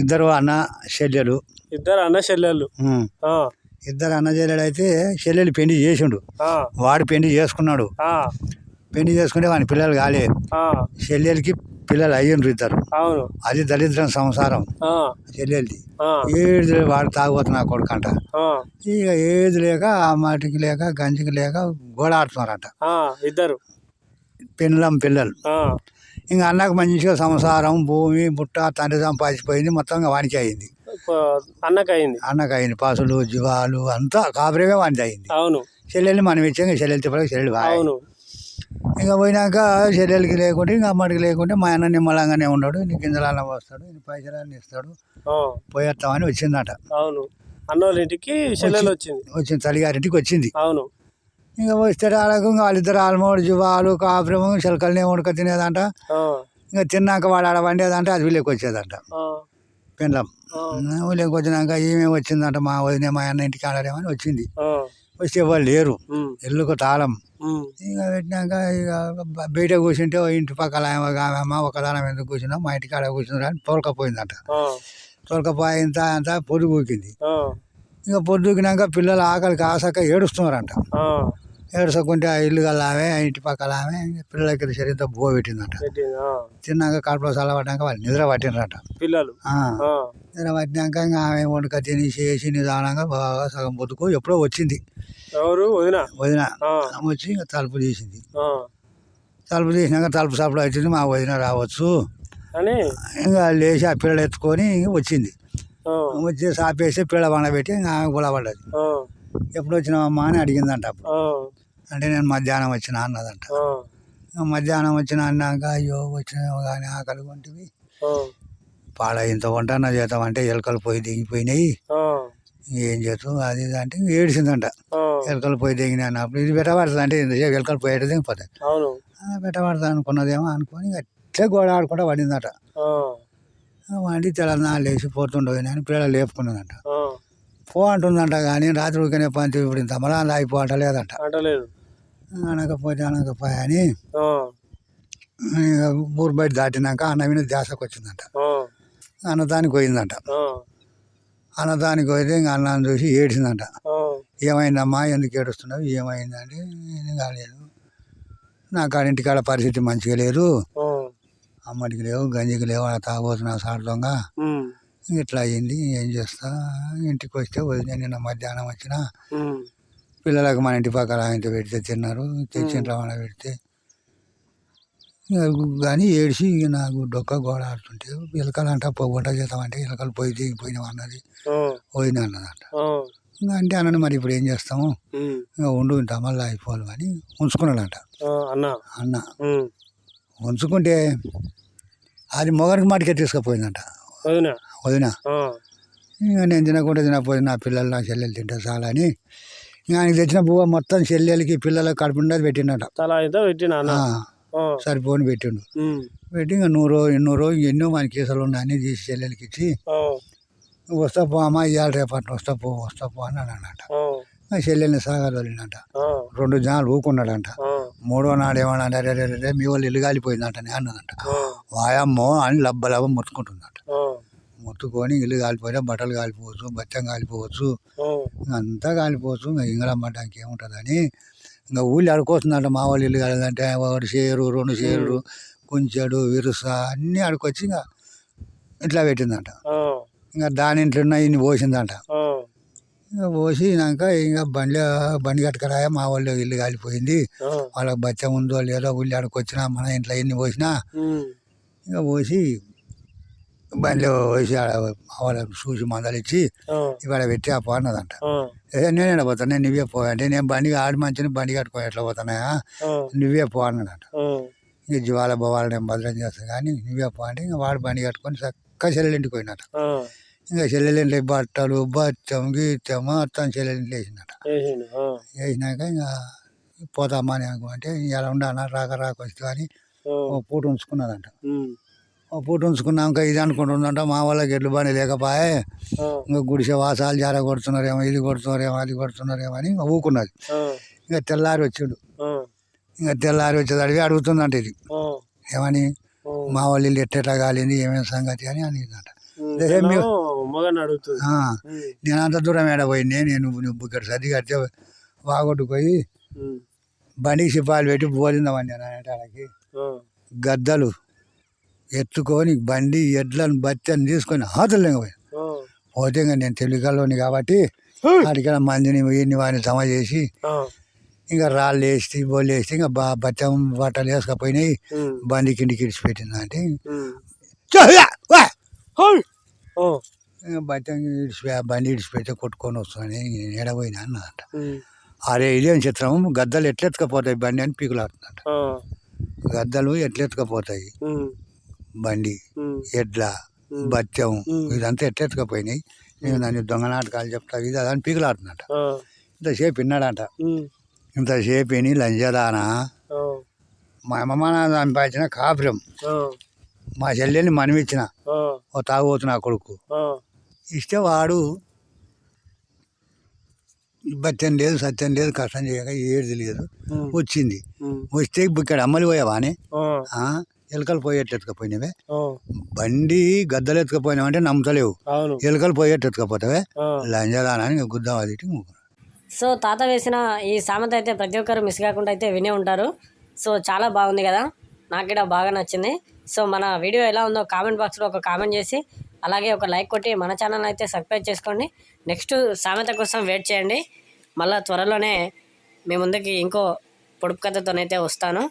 ఇద్దరు అన్న చెల్లెలు. ఇద్దరు అన్న. ఆ, ఇద్దరు అన్న చెల్లెలు అయితే చెల్లెలు పెళ్ళి చేసిండు. వాడు పెళ్ళి చేసుకున్నాడు. పెళ్ళి చేసుకుంటే వాని పిల్లలు కాలే. చెల్లెలకి పిల్లలు అయ్యిండ్రు ఇద్దరు. అది దరిద్రం సంసారం. చెల్లెలది. ఏది వాడు తాగుపోతు నా కొడుకంట ఇక ఏది లేక ఆ మాటికి లేక గంజికి లేక గోడ ఆడుతున్నారంట ఇద్దరు. పిల్లలం. పిల్లలు ఇంకా అన్నకు మంచిగా సంసారం భూమి బుట్ట తండ్రి సంపాదించిపోయింది మొత్తం వానికి అయింది. అన్నకు అయింది. అన్నకు అయింది పాసులు జీవాలు అంతా కాపురమే వానికి అయింది. అవును. చెల్లెల్ని మనం ఇచ్చాం చెల్లెలు తిప్పడానికి చెల్లెలు అవును. ఇంకా పోయినాక చెల్లెలకి లేకుంటే ఇంకా అమ్మడికి లేకుంటే మా అన్న నిమ్మలంగానే ఉన్నాడు నీ గింజలన్న వస్తాడు నీ పైసలన్నీ ఇస్తాడు పోయేస్తామని వచ్చిందట. అవును. అన్నోళ్ళ ఇంటికి చెల్లెలు వచ్చింది. వచ్చింది తల్లిగారింటికి వచ్చింది. అవును. ఇంకా వస్తే వాళ్ళకు ఇంకా వాళ్ళిద్దరు ఆల్మోడు జీవాలు కాపురము చిలకల్ని వండుక తినేదంట. ఇంకా తిన్నాక వాడు ఆడ వండేదంట అది వీళ్ళకి వచ్చేదంట. పెండ్లం. వీళ్ళకి వచ్చినాక ఈమె వచ్చిందంట మా వదిన మా అన్న ఇంటికి ఆడారేమని వచ్చింది. వస్తే ఎవరు లేరు. ఇల్లుకు తాళం. ఇక పెట్టినాక ఇక బయట కూర్చుంటే ఇంటి పక్కల ఆమె ఒక ఆమె అమ్మ ఒక దానం ఎందుకు కూర్చున్నాం మా ఇంటికి ఆడ కూర్చున్నారు అని తోలకపోయిందంట. తోలకపోయింత అంతా పొద్దు కూకింది ఇక పొద్దుకినాక పిల్లలు ఆకలికి ఆశక ఏడుస్తున్నారంట. ఏడుసకుంటే ఆ ఇల్లు గల ఆమె ఆ ఇంటి పక్కల ఆమె పిల్లలకి శరీరంతో బో పెట్టిందంట తిన్నాక కడుపులో చల్లబడ్డాక వాళ్ళు నిద్ర పట్టినరట పిల్లలు? నిద్ర పట్టినాక ఇంకా ఆమె వండుక తిని చేసి నిదానంగా బాగా సగం పొద్దుకు ఎప్పుడో వచ్చింది. ఎవరు? వదిన? వదిన. వచ్చి ఇంకా తలుపు తీసింది. తలుపు తీసినాక తలుపు సప్పుడు వచ్చింది మా వదిన రావచ్చు. అని? ఇంకా లేచి ఆ పిల్లలు ఎత్తుకొని ఇంక వచ్చింది వచ్చి సాపేసి పిల్ల వండబెట్టి ఇంకా ఆమె గులబడ్డది ఎప్పుడు వచ్చినావమ్మా అని అడిగిందంట అంటే నేను మధ్యాహ్నం వచ్చిన అన్నదంట. మధ్యాహ్నం వచ్చిన అన్నాక అయ్యో వచ్చినావు కానీ ఆకలి వంటివి పాడ ఇంత వంటన్న చేద్దాం అంటే ఎలకలు పోయి దిగిపోయినాయి. ఏం చేస్తాం అది ఇది అంటే ఏడిసిందంట. ఎలకలు పోయి దిగినాయి అన్నప్పుడు ఇది పెట్టబడుతుంది అంటే ఎలకలు పోయేది దిగిపోతాయి అవును. పెట్టబడుతుంది అనుకున్నదేమో అనుకొని అట్లే గోడ ఆడుకుంటా పడిందట. వండి తెలంగాణ లేచి పోతుండదు అని పిల్లలు లేపుకున్నదంట. పో అంటుందంట కానీ రాత్రి ఊరికనే పంచి ఇప్పుడు ఇంత ఆగిపో అంటలేదంట. అంటలేదు. అనకపోతే అనకపోయా అని ఊరు బయట దాటినాక అన్న మీద ధ్యాసకు వచ్చిందంట. అన్నదానికి పోయిందంట. అన్నదానికి పోతే ఇంకా అన్నాన్ని చూసి ఏడిసిందంట ఏమైందమ్మా? ఎందుకు ఏడుస్తున్నావు? ఏమైందంటే ఏం కాలేదు. నా కాడింటి కాడ పరిస్థితి మంచిగా లేదు. అమ్మడికి లేవు గంజికి లేవు అలా తాగబోతున్నా ఉమ్, ఇట్లా అయ్యింది ఏం చేస్తా? ఇంటికి వస్తే వదిలే నిన్న మధ్యాహ్నం వచ్చిన. పిల్లలకు మన ఇంటి పక్కన ఇంత పెడితే తిన్నారు తెచ్చింట్ల వాళ్ళ పెడితే. కానీ ఏడిసి ఇక నాకు డొక్క గోడ ఆడుతుంటే ఎలకలు అంట వంట చేద్దామంటే ఎలకలు పోయి దిగిపోయినావు అన్నది. పోయిన అన్నదంట. అంటే అన్నని మరి ఇప్పుడు ఏం చేస్తాము? ఇంకా ఉండు ఇంత మళ్ళీ అయిపోవాలి అని ఉంచుకున్నాడంట. అన్న. అన్న. ఉంచుకుంటే అది మొగరికి మాటికే తీసుకుపోయిందంట. వదిన. ఇంకా నేను తినకుండా తినకపోతే నా పిల్లలు నా చెల్లెలు తింటే చాలా అని ఆయనకి తెచ్చిన పువ్వు మొత్తం చెల్లెలకి పిల్లలకు కడుపు ఉండదు పెట్టిండట. తలా అయితే పెట్టిన సరిపోని పెట్టిండు. పెట్టి ఇంకా నూరో ఎన్నూరో ఎన్నో మన కేసులు ఉన్నాయి అన్నీ తీసి చెల్లెలకి ఇచ్చి వస్తా పో అమ్మ ఇవాళ రేపటి వస్తా పో వస్తా పో అని అన్నాడంట. చెల్లెల్ని సాగదోలిండంట. ఆ, రెండు జనాలు ఊకున్నాడంట. మూడో నాడు ఏమన్నా రే రే రే, రే మీ వాళ్ళు ఇల్లు కాలిపోయిందంట అని అన్నదంట వాయమ్మో అని లబ్బ లబ్బ ముట్టుకుంటుందంట ముట్టుకొని ఇల్లు కాలిపోయినా బట్టలు కాలిపోవచ్చు బచ్చం కాలిపోవచ్చు. అంతా కాలిపోవచ్చు. ఇంకా ఇంగళమ్మటానికి ఏముంటుందని ఇంకా ఊళ్ళో ఆడుకొస్తుందంట మా వాళ్ళు ఇల్లు కాలేదంటే ఒకటి షేరు రెండు షేర్లు కుంచెడు విరుస అన్నీ ఆడుకొచ్చి ఇంకా ఇట్లా పెట్టిందంట. ఇంకా దాని ఇంట్లో ఉన్న ఇన్ని పోసిందంట. ఇంకా పోసినాక ఇంకా బండి బండి కట్టుకరాయా మా వాళ్ళు ఇల్లు కాలిపోయింది. వాళ్ళకి బచ్చం ఉందో లేదో ఊళ్ళో ఆడుకొచ్చినా మన ఇంట్లో ఎన్ని పోసినా ఇంకా పోసి బండిలో పోసి ఆడ చూసి మందలు ఇచ్చి పెట్టి ఆ పో అన్నదంట. ఆ, ఏ నేనే పోతాను నేను నువ్వే పో. అంటే నేను బండి ఆడి మంచిని బండి కట్టుకో ఎట్లా పోతానా? నువ్వే పో అన్నాడంట ఇంక జీవాల బోవాల నేను భద్రం చేస్తాను కానీ నువ్వే పో అంటే ఇంకా వాడు బండి కట్టుకొని చక్కగా చెల్లెలింటికి పోయినట. ఇంకా చెల్లెలింటి బట్టలు బచ్చం గీతం మొత్తం చెల్లెలింటి వేసినట వేసినాక ఇంకా పోతామా అని అనుకుంటే ఇలా ఉండాలా రాక రాక వస్తే అని పూట ఉంచుకున్నదంట. పూట ఉంచుకున్నాక ఇది అనుకుంటుందంట మా వాళ్ళకి ఎడ్లు బండి లేకపాయే ఇంకా గుడిసె వాసాలు జార కొడుతున్నారేమో ఇది కొడుతున్నారేమో అది కొడుతున్నారేమో అని ఇంకా ఊకున్నది. ఇంకా తెల్లారి వచ్చిండు. ఇంకా తెల్లారి వచ్చేది అడిగి అడుగుతుందంట ఇది. ఏమని. మా వాళ్ళు ఇల్లు ఎట్టెట్లా కాలింది ఏమేమి సంగతి అని అనిందంట. నేను అంత దూరం ఏడ పోయింది? నేను నువ్వు ఇక్కడ సర్ది కడితే వాగొట్టుకుపోయి బండికి సిపాలు పెట్టి పోలిందామని నేను అనేటానికి గద్దలు. ఎత్తుకొని బండి ఎడ్లను బత్తని తీసుకొని హాతలు పోయి పోతే ఇంకా నేను తెలుగులోని కాబట్టి అడిగిన మందిని వీడిని వాడిని జమ చేసి ఇంకా రాళ్ళు వేసి బోళ్ళు వేసి ఇంకా బా బచ్చం బట్టలు వేసుకపోయినాయి. బండి కిందికి ఇడిచిపెట్టిందంటే ఉమ్. "చా, వా!" ఓ, ఇంకా బచ్చం ఇడిచిపె బండి ఇడిచిపెడితే కొట్టుకొని వస్తాను ఎడపోయినా అన్నదంట ఉమ్, అరే ఇదేం చిత్రం? గద్దలు ఎట్లెత్తుకపోతాయి బండి అని పీకులాడుతుందంట. గద్దలు ఎట్లెత్తుకపోతాయి? బండి ఎడ్ల బత్యం. ఇదంతా ఎట్లెత్తుకపోయినాయి నేను దాన్ని దొంగ నాటకాలు చెప్తా ఇది అదని పీకులాడుతుందంట. ఆ, ఇంతసేపు విన్నాడంట. ఇంతసేపు విని లంజదానా ఆ, మా అమ్మ నాన్న సంపాదించిన కాపురం మా చెల్లెని మనమిచ్చిన ఓ తాగుబోతు నా కొడుకు. ఇస్తే వాడు బత్యం లేదు సత్యం లేదు కష్టం చేయక ఏది లేదు. వచ్చింది. వస్తే ఇక్కడ అమ్మలు పోయావానే ఎలుకలు పోయేట్లు ఎత్తుకపోయినవే బండి గద్దలు ఎత్తుకపోయినావంటే నమ్ముతలేవు. అవును. ఎలుకలు పోయేట్టు ఎత్తుకపోతావే ఆ, లంజదానాన్ని గుద్దాం అది. సో తాత వేసిన ఈ సామెత అయితే ప్రతి ఒక్కరు మిస్ కాకుండా అయితే వినే ఉంటారు. సో చాలా బాగుంది కదా. నాకు కూడా బాగా నచ్చింది. సో మన వీడియో ఎలా ఉందో కామెంట్ బాక్స్లో ఒక కామెంట్ చేసి అలాగే ఒక లైక్ కొట్టి మన ఛానల్ అయితే సబ్స్క్రైబ్ చేసుకోండి. నెక్స్ట్ సామెత కోసం వెయిట్ చేయండి. మళ్ళీ త్వరలోనే మీ ముందుకి ఇంకో పొడుపు కథతోనైతే వస్తాను.